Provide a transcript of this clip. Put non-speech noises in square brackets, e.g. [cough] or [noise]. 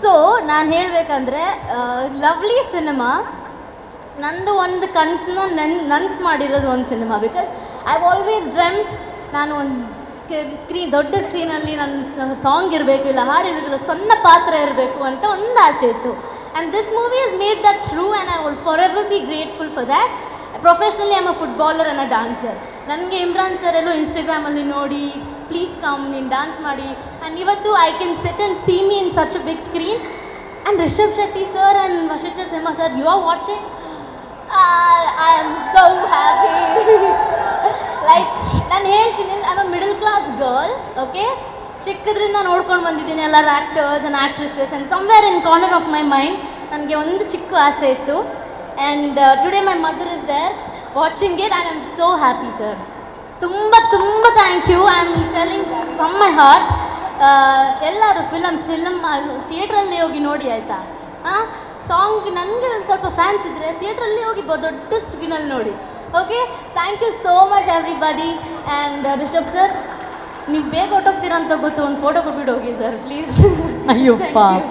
So ನಾನು ಹೇಳಬೇಕಂದ್ರೆ lovely cinema ನಂದು ಒಂದು ಕನಸನ್ನ ನನ್, ನನ್ಸು ಮಾಡಿರೋದು ಒಂದು cinema because I always dreamt ನಾನು ಒಂದು ಸ್ಕ್ರೀನ್ ದೊಡ್ಡ ಸ್ಕ್ರೀನಲ್ಲಿ ನನ್ನ ಸಾಂಗ್ ಇರಬೇಕು, ಇಲ್ಲ ಹಾಡು ಇರಬೇಕು, ಇಲ್ಲ ಸಣ್ಣ ಪಾತ್ರ ಇರಬೇಕು ಅಂತ ಒಂದು ಆಸೆ ಇತ್ತು. And this movie is made that true and I will forever be grateful for that professionally am a footballer and a dancer ನನಗೆ ಇಮ್ರಾನ್ ಸರ್ ಎಲ್ಲೋ ಇನ್ಸ್ಟಾಗ್ರಾಮಲ್ಲಿ ನೋಡಿ ಪ್ಲೀಸ್ ಕಮ್ ನೀನು ಡಾನ್ಸ್ ಮಾಡಿ. ಆ್ಯಂಡ್ ಇವತ್ತು I can set and see me in such a big screen and Rishab Shetty sir and Vasishta Simha sir you are watching I am so happy like ನಾನು ಹೇಳ್ತೀನಿ I a middle class girl okay ಚಿಕ್ಕದ್ರಿಂದ ನೋಡ್ಕೊಂಡು ಬಂದಿದ್ದೀನಿ, ಎಲ್ಲರ actors and actresses and somewhere in corner of my mind ನನಗೆ ಒಂದು ಚಿಕ್ಕ ಆಸೆ ಇತ್ತು. And today my mother is there watching it I am so happy sir ತುಂಬ ತುಂಬ thank you I am telling from my heart ಎಲ್ಲರೂ film film ಥಿಯೇಟ್ರಲ್ಲಿ ಹೋಗಿ ನೋಡಿ ಆಯಿತಾ? ಹಾಂ ಸಾಂಗ್ ನನಗೆ ಒಂದು ಸ್ವಲ್ಪ ಫ್ಯಾನ್ಸ್ ಇದ್ದರೆ ಥಿಯೇಟ್ರಲ್ಲಿ ಹೋಗಿ ದೊಡ್ಡ ಸ್ಕ್ರೀನಲ್ಲಿ ನೋಡಿ. Okay thank you so much everybody and Rishab sir ನೀವು ಬೇಗ ಹೊಟ್ಟೋಗ್ತೀರಾ ಅಂತ ಗೊತ್ತು. ಒಂದು ಫೋಟೋ ಕೊಟ್ಬಿಟ್ಟು ಹೋಗಿ ಸರ್ ಪ್ಲೀಸ್ [laughs] ಅಯ್ಯೋ ಪಾಪ.